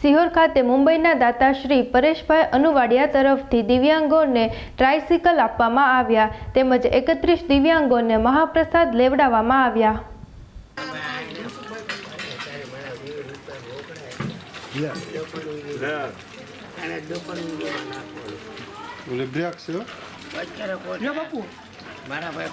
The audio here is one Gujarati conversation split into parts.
સિહોર ખાતે મુંબઈના દાતા શ્રી પરેશભાઈ અનુવાડિયા તરફથી દિવ્યાંગોને ટ્રાયસિકલ આપવામાં આવ્યા તેમજ એકત્રીસ દિવ્યાંગોને મહાપ્રસાદ લેવડાવવામાં આવ્યા. મારા ભાઈ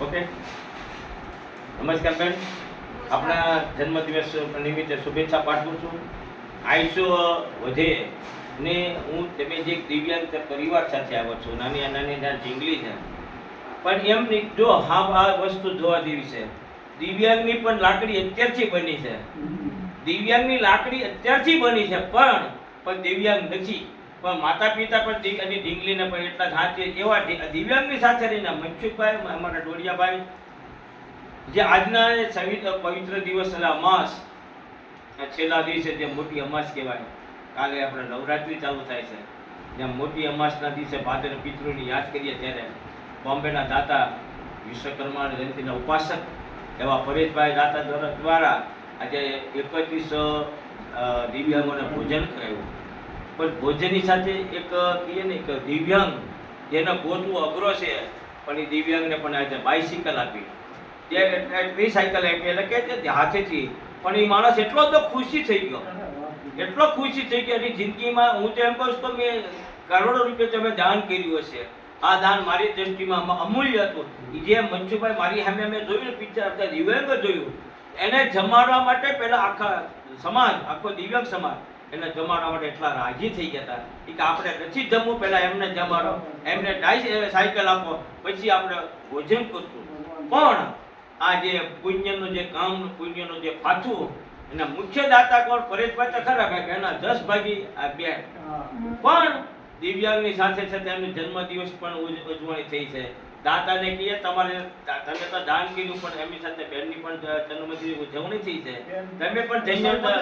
ઓકે નમસ્કાર બેન આપણા જન્મદિવસ નિમિત્તે શુભેચ્છા પાઠવું છું. આયુષ્ય વધે. ને હું તમે જે દિવ્યાંગ પરિવાર સાથે આવો છું, નાની નાની નાની ઢીંગલી છે. પણ એમ નહીં જો હા આ વસ્તુ જોવા જેવી છે. દિવ્યાંગની પણ લાકડી અત્યારથી બની છે. દિવ્યાંગની લાકડી અત્યારથી બની છે, પણ પણ દિવ્યાંગ નથી. પણ માતા પિતા પણ અને ઢીંગલીને પણ એટલા હાથે એવા દિવ્યાંગની સાથે રહીને મનસુખભાઈ, અમારા ડોડિયાભાઈ જે આજના પવિત્ર દિવસ અમાસ છેલ્લા દિવસે જે મોટી અમાસ કહેવાય. કાલે આપણે નવરાત્રિ ચાલુ થાય છે. જ્યાં મોટી અમાસના દિવસે ભાદર પિતૃની યાદ કરીએ ત્યારે બોમ્બેના દાતા વિશ્વકર્મા જયંતિના ઉપાસક એવા પરેશભાઈ દાતા દ્વારા આજે એકત્રીસ દિવ્યાંગોને ભોજન કરાવ્યું પણ ભોજનની સાથે એક, કહીએ ને કે દિવ્યાંગ, જેને ગોતવું અઘરો છે, પણ એ દિવ્યાંગને પણ આજે બાઇસિકલ આપી. જે ટ્રીસાયકલ આપી, એટલે કે હાથેથી પણ એ માણસ એટલો તો ખુશી થઈ ગયો. એટલો ખુશી થઈ ગયો એની જિંદગીમાં હું તો એમ કહું કે મેં કરોડો રૂપિયા તમે દાન કર્યું હશે. આ દાન મારી દ્રષ્ટિમાં અમૂલ્ય હતું. જે મનસુભાઈ મારી સામે મેં જોયું પિક્ચર, આપણે દિવ્યાંગ જોયું. એને જમાડવા માટે પેલા આખા સમાજ, આખો દિવ્યાંગ સમાજ એને જમાડવા માટે એટલા રાજી થઈ ગયા હતા કે આપણે નથી જમવું, પહેલાં એમને જમાડો. એમને સાયકલ આપો, પછી આપણે ભોજન કરશું. પણ આ જે પુણ્યનું જે કામ પુણ્યનું જે પાછું અને મુખ્ય દાતા કોણ? પરેશભાઈ તો ખરા કે એના દસ ભાગી આ બે. પણ દિવ્યાંગની સાથે સાથે એમનો જન્મદિવસ પણ ઉજવણી થઈ છે. દાતાને કહીએ તમારે તમે તો દાન કીધું પણ એમની સાથે બેનની પણ જન્મ જન્મદિવસ ઉજવણી થઈ છે. તમે પણ ધન્યવાદ.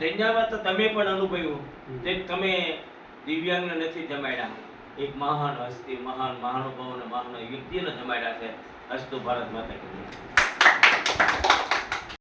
ધન્યવાદ તો તમે પણ અનુભવ્યું. જે તમે દિવ્યાંગને નથી જમાડ્યા. એક મહાન હસ્તી મહાન મહાનુભાવોને મહાન વ્યક્તિને જમાડ્યા છે અસ્તુ ભારત માતા કી જય.